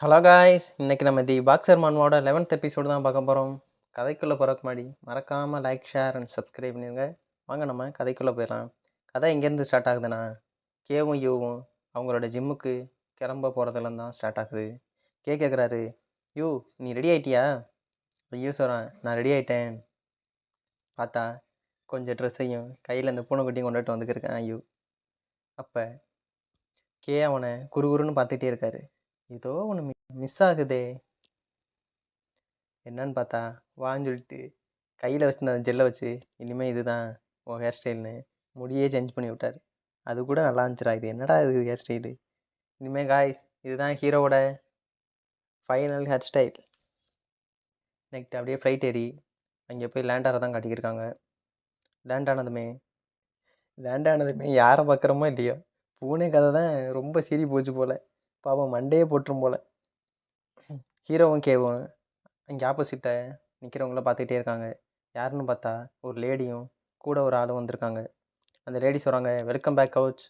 Hello guys இன்றைக்கி நம்ம the boxer மான்வோட லெவன்த் எபிசோடு தான் பார்க்க போகிறோம் கதைக்குள்ளே போகிறக்கு முன்னாடி மறக்காமல் லைக் ஷேர் அண்ட் சப்ஸ்கிரைப் பண்ணிடுங்க வாங்க நம்ம கதைக்குள்ளே போயிடலாம். கதை எங்கேருந்து ஸ்டார்ட் ஆகுதுன்னா கேவும் யூவும் அவங்களோட ஜிம்முக்கு கிளம்ப போகிறதுலேருந்து தான் ஸ்டார்ட் ஆகுது. கே கேட்குறாரு யூ நீ ரெடி ஆயிட்டியா? ஐயோ சொல்கிறேன் நான் ரெடி ஆகிட்டேன் பார்த்தா கொஞ்சம் ட்ரெஸ்ஸையும் கையில் இந்த பூனைக்குட்டியும் கொண்டுட்டு வந்துக்கிருக்கேன் ஐயோ. அப்போ கே அவனை குறுகுறுன்னு பார்த்துட்டே இருக்காரு. ஏதோ ஒன்று மிஸ் ஆகுதே. என்னன்னு பார்த்தா வான்னு சொல்லிட்டு கையில் வச்சுருந்த அந்த ஜெல்லை வச்சு இனிமேல் இதுதான் உன் ஹேர் ஸ்டைல்னு முடியே சேஞ்ச் பண்ணி விட்டார். அது கூட நல்லா இருந்துச்சுடா இது என்னடா இது ஹேர் ஸ்டைலு இனிமேல் காய்ஸ் இதுதான் ஹீரோவோட ஃபைனல் ஹேர் ஸ்டைல் நெக்ஸ்ட் அப்படியே ஃப்ளைட் ஏறி அங்கே போய் லேண்ட் தான் காட்டிக்கிருக்காங்க. லேண்ட் ஆனதுமே லேண்ட் ஆனதுமே யாரை பார்க்குறோமோ இல்லையோ பூனை கதை தான் ரொம்ப சீறி போச்சு போல். பாவம் மண்டையே போட்டுரும் போல். ஹீரோவும் கேவும் அங்கே ஆப்போசிட்டை நிற்கிறவங்கள பார்த்துக்கிட்டே இருக்காங்க. யாருன்னு பார்த்தா ஒரு லேடியும் கூட ஒரு ஆளும் வந்திருக்காங்க. அந்த லேடி சொல்கிறாங்க வெல்கம் பேக் கவுச்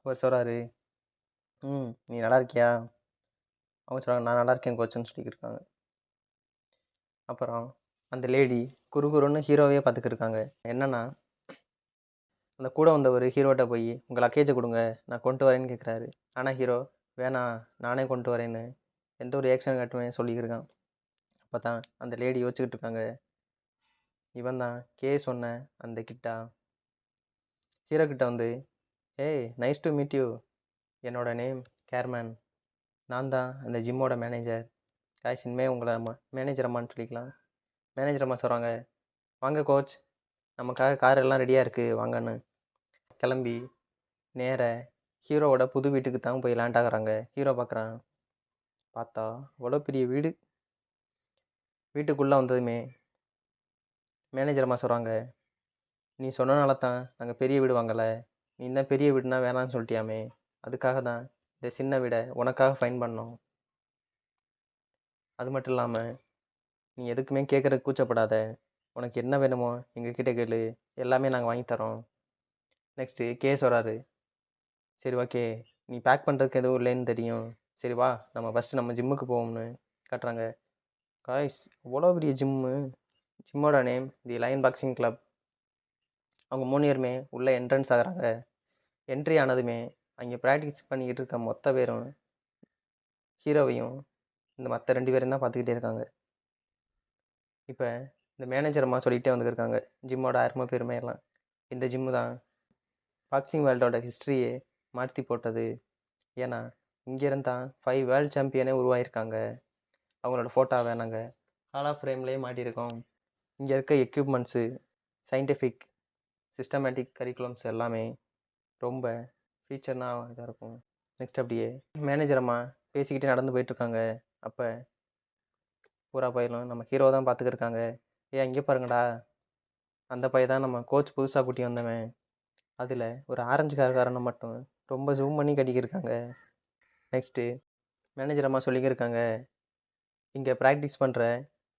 அவர் சொல்கிறாரு ம் நீ நல்லா இருக்கியா? அவங்க சொல்கிறாங்க நான் நல்லா இருக்கேன் கோச்சுன்னு சொல்லிக்கிருக்காங்க அப்புறம் அந்த லேடி குறுகுறுன்னு ஹீரோவே பார்த்துக்கிருக்காங்க என்னென்னா அந்த கூட வந்தவர் ஹீரோட்ட போய் உங்கள் லக்கேஜை கொடுங்க நான் கொண்டு வரேன்னு கேட்குறாரு ஆனால் ஹீரோ வேணாம் நானே கொண்டு வரேன்னு எந்த ஒரு ஆக்ஷன் காட்டுமே சொல்லியிருக்கான் அப்போ தான் அந்த லேடி யோசிச்சுக்கிட்டு இருக்காங்க. இவன் தான் கே சொன்ன அந்த கிட்டா. ஹீரோ கிட்ட வந்து ஏய் நைஸ் டு மீட் யூ என்னோட நேம் கேர்மேன் நான் தான் அந்த ஜிம்மோட மேனேஜர் காய்ஸ் இனிமே உங்களை அம்மா மேனேஜர் அம்மான்னு சொல்லிக்கலாம். மேனேஜர் அம்மா சொல்கிறாங்க வாங்க கோச் நமக்காக கார் எல்லாம் ரெடியாக இருக்குது வாங்கன்னு. கிளம்பி நேர ஹீரோவோட புது வீட்டுக்கு தான் போய் லேண்ட் ஆகுறாங்க. ஹீரோ பார்க்குறான் பார்த்தா அவ்வளோ பெரிய வீடு. வீட்டுக்குள்ளே வந்ததுமே மேனேஜர் அம்மா சொல்கிறாங்க நீ சொன்னனால தான் நாங்கள் பெரிய வீடு வாங்கலை. நீ தான் பெரிய வீடுனா வேணான்னு சொல்லிட்டியாமே. அதுக்காக தான் இந்த சின்ன வீடை உனக்காக ஃபைன் பண்ணோம். அது மட்டும் இல்லாமல் நீ எதுக்குமே கேட்குற கூச்சப்படாத. உனக்கு என்ன வேணுமோ எங்ககிட்ட கேளு. எல்லாமே நாங்கள் வாங்கி தரோம். நெக்ஸ்ட்டு கேஸ் வராரு. சரி ஓகே. நீ பேக் பண்ணுறதுக்கு எதுவும் இல்லைன்னு தெரியும். சரி வா. நம்ம ஃபஸ்ட்டு நம்ம ஜிம்முக்கு போவோம்னு காட்டுறாங்க. காய்ஸ் அவ்வளோ பெரிய gym ஜிம்மோட name the line boxing club அவங்க மூணு பேருமே உள்ளே என்ட்ரன்ஸ் ஆகிறாங்க. என்ட்ரி ஆனதுமே அங்கே ப்ராக்டிஸ் பண்ணிக்கிட்டு இருக்க மொத்த பேரும் ஹீரோவையும் இந்த மற்ற ரெண்டு பேரும் தான் பார்த்துக்கிட்டே இருக்காங்க. இப்போ இந்த மேனேஜர் அம்மா சொல்லிகிட்டே வந்துருக்காங்க ஜிம்மோட அருமை பெருமையெல்லாம் இந்த ஜிம்மு தான் பாக்ஸிங் வேர்ல்டோட ஹிஸ்ட்ரியே மாற்றி போட்டது. ஏன்னா இங்கேருந்து தான் ஃபைவ் வேர்ல்ட் சாம்பியனே உருவாயிருக்காங்க. அவங்களோட ஃபோட்டோவை நாங்கள் ஹாலா ஃப்ரேம்லேயே மாட்டியிருக்கோம். இங்கே இருக்க எக்யூப்மெண்ட்ஸு சயின்டிஃபிக் சிஸ்டமேட்டிக் கரிக்குலம்ஸ் எல்லாமே ரொம்ப ஃபீச்சர்னாக இதாக இருக்கும். நெக்ஸ்ட் அப்படியே மேனேஜர் அம்மா பேசிக்கிட்டே நடந்து போயிட்டுருக்காங்க. அப்போ பூரா பயிலும் நம்ம ஹீரோ தான் பார்த்துக்கிருக்காங்க ஏ இங்கே பாருங்கடா. அந்த பையன் தான் நம்ம கோச் புதுசாக கூட்டி வந்தவன். அதில் ஒரு ஆரஞ்சு காரக்காரனை மட்டும் ரொம்ப ஜூம் பண்ணி கட்டிக்கிருக்காங்க. நெக்ஸ்ட்டு மேனேஜர் அம்மா சொல்லிக்கிருக்காங்க. இங்கே ப்ராக்டிஸ் பண்ணுற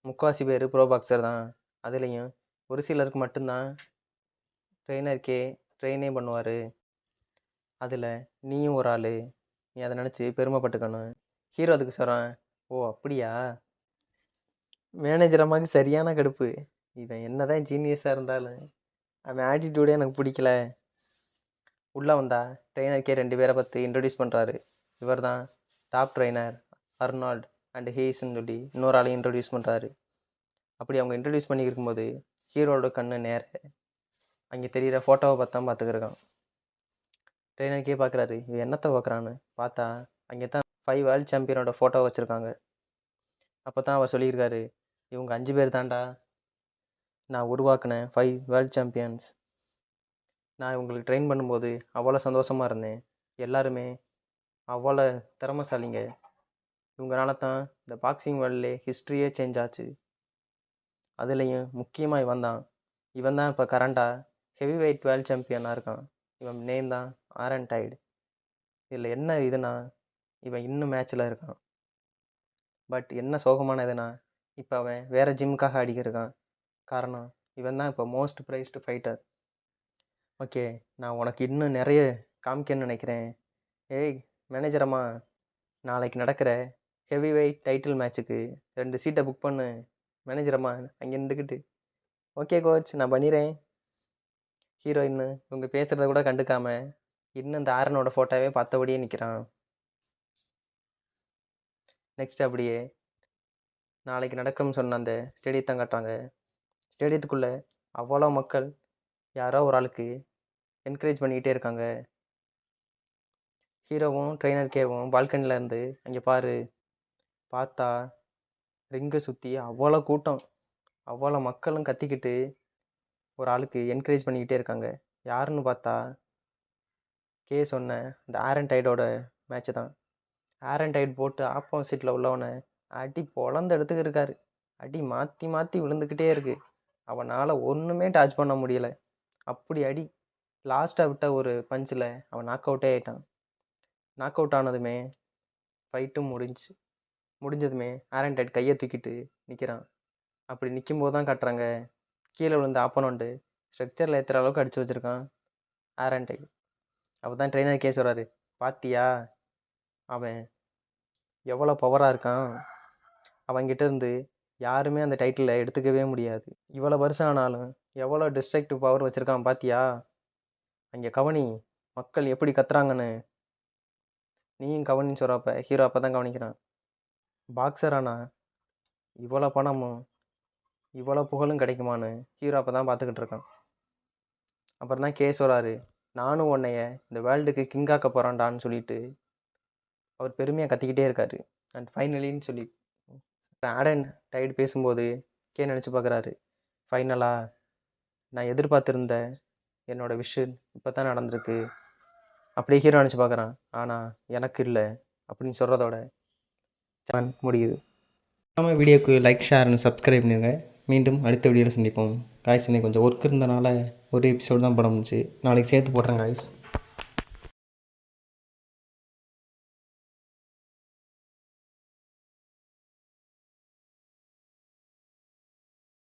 முக்கால்வாசி பேர் ப்ரோ பாக்ஸர் தான். அதுலேயும் ஒரு சிலருக்கு மட்டும்தான் ட்ரெயினருக்கே ட்ரெயினே பண்ணுவார். அதில் நீயும் ஒரு ஆள். நீ அதை நினச்சி பெருமைப்பட்டுக்கணும். ஹீரோ அதுக்கு சொல்கிறான் ஓ அப்படியா? மேனேஜர் அம்மாவுக்கு சரியான கடுப்பு. இவன் என்ன தான் ஜீனியஸாக இருந்தாலும் அவன் ஆட்டிடியூடே எனக்கு பிடிக்கல. உள்ளே வந்தா ட்ரெயினருக்கே ரெண்டு பேரை பார்த்து இன்ட்ரடியூஸ் பண்ணுறாரு இவர் தான் டாப் ட்ரெயினர் அர்னால்ட் அண்ட் ஹேஸ்ன்னு சொல்லி இன்னொரு ஆளையும் இன்ட்ரடியூஸ் பண்ணுறாரு அப்படி அவங்க இன்ட்ரடியூஸ் பண்ணி இருக்கும்போது ஹீரோட கண்ணு நேர அங்கே தெரிகிற ஃபோட்டோவை பார்த்தா பார்த்துக்கிருக்கான். ட்ரெயினருக்கே பார்க்குறாரு இவன் என்னத்தை பார்க்குறான்னு? பார்த்தா அங்கே தான் ஃபைவ் வேர்ல்டு சாம்பியனோட ஃபோட்டோ வச்சுருக்காங்க. அப்போ தான் அவர் சொல்லியிருக்காரு இவங்க அஞ்சு பேர் தான்டா நான் உருவாக்கினேன் ஃபைவ் வேர்ல்டு சாம்பியன்ஸ் நான் இவங்களுக்கு ட்ரெயின் பண்ணும்போது அவ்வளோ சந்தோஷமாக இருந்தேன். எல்லாருமே அவ்வளோ திறமைசாலிங்க. இவங்களால தான் இந்த பாக்ஸிங் வேர்ல்ட்லே ஹிஸ்ட்ரியே சேஞ்ச் ஆச்சு. அதுலேயும் முக்கியமாக இவன் தான். இவன் தான் இப்போ கரண்டாக ஹெவி வெயிட் வேர்ல்ட் சாம்பியனாக இருக்கான். இவன் நேம் தான் ஆரன் டைடு இதில் என்ன இதுனா இவன் இன்னும் மேட்ச்சில் இருக்கான். பட் என்ன சோகமான இதுனா இப்போ அவன் வேறு ஜிம்முக்காக அடிக்கிருக்கான். காரணம் இவன் தான் இப்போ மோஸ்ட் ப்ரைஸ்டு ஃபைட்டர் ஓகே. நான் உனக்கு இன்னும் நிறைய காமிக்கன்னு நினைக்கிறேன். ஏய் மேனேஜர் அம்மா நாளைக்கு நடக்கிற ஹெவி வெயிட் டைட்டில் மேட்ச்சுக்கு ரெண்டு சீட்டை புக் பண்ணு. மேனேஜர் அம்மா அங்கே நின்றுக்கிட்டு. ஓகே கோச் நான் பண்ணிடுறேன் ஹீரோயின்னு இவங்க பேசுகிறத கூட கண்டுக்காம இன்னும் இந்த ஆரனோட ஃபோட்டோவே பார்த்தபடியே நிற்கிறான் நெக்ஸ்ட் அப்படியே நாளைக்கு நடக்கும்னு சொன்ன அந்த ஸ்டேடியத்தை காட்டுறாங்க. ஸ்டேடியத்துக்குள்ளே அவ்வளோ மக்கள் யாரோ ஒரு ஆளுக்கு என்கரேஜ் பண்ணிக்கிட்டே இருக்காங்க. ஹீரோவும் ட்ரெயினர் கேவும் பால்கனியில் இருந்து அங்கே பாரு பார்த்தா ரிங்கை சுற்றி அவ்வளோ கூட்டம். அவ்வளோ மக்களும் கத்திக்கிட்டு ஒரு ஆளுக்கு என்கரேஜ் பண்ணிக்கிட்டே இருக்காங்க. யாருன்னு பார்த்தா கே சொன்ன இந்த ஆரன் டைடோட மேட்ச்சு தான். ஆரன் டைட் போட்டு ஆப்போசிட்டில் உள்ளவனை அடி பொழந்த இடத்துக்கு இருக்காரு அடி மாற்றி மாற்றி விழுந்துக்கிட்டே இருக்குது அவனால் ஒன்றுமே டச் பண்ண முடியல. அப்படி அடி லாஸ்ட்டாக விட்ட ஒரு பஞ்சில் அவன் நாக் அவுட்டே ஆயிட்டான். நாக் அவுட் ஆனதுமே ஃபைட்டும் முடிஞ்சு முடிஞ்சதுமே ஆரன் டைட் கையை தூக்கிட்டு நிற்கிறான் அப்படி நிற்கும் போது தான் காட்டுறாங்க. கீழே விழுந்த ஆப்பனோண்டு ஸ்ட்ரக்சரில் ஏற்றுற அளவுக்கு அடித்து வச்சுருக்கான் ஆரன் டைட் அப்போ தான் ட்ரெயினர் கேஸ் வராரு. பாத்தியா? அவன் எவ்வளோ பவராக இருக்கான்? அவன்கிட்ட இருந்து யாருமே அந்த டைட்டிலை எடுத்துக்கவே முடியாது. இவ்வளோ வருஷம் ஆனாலும் எவ்வளோ டிஸ்ட்ரக்டிவ் பவர் வச்சுருக்கான் பாத்தியா? அங்கே கவனி மக்கள் எப்படி கத்துறாங்கன்னு? நீயும் கவனின்னு சொல்கிறப்ப ஹீரோ அப்போ தான் கவனிக்கிறான். பாக்ஸரானா? இவ்வளோ பணமும் இவ்வளோ புகழும் கிடைக்குமான்னு? ஹீரோ அப்போ தான் பார்த்துக்கிட்டு இருக்கான். அப்புறம் தான் கே சொல்கிறாரு நானும் உன்னைய இந்த வேர்ல்டுக்கு கிங்காக்க போகிறான்டான்னு சொல்லிட்டு அவர் பெருமையாக கத்திக்கிட்டே இருக்காரு. அண்ட் ஃபைனலின்னு சொல்லி ஆடன் டைடு பேசும்போது கே நினச்சி பார்க்குறாரு ஃபைனலாக நான் எதிர்பார்த்துருந்த என்னோட விஷன் இப்போ தான் நடந்திருக்கு. அப்படியே ஹீரோ நினச்சி பார்க்குறான். ஆனால் எனக்கு இல்லை. அப்படின்னு சொல்கிறதோட முடியுது. நம்ம வீடியோக்கு லைக் ஷேர் அண்ட் சப்ஸ்கிரைப் பண்ணுங்க. மீண்டும் அடுத்த வீடியோவில் சந்திப்போம். காய்ஸ் இன்னைக்கு கொஞ்சம் ஒர்க் இருந்தனால ஒரு எபிசோடு தான் போட முடிச்சு நாளைக்கு சேர்த்து போடுறேன் காய்ஸ்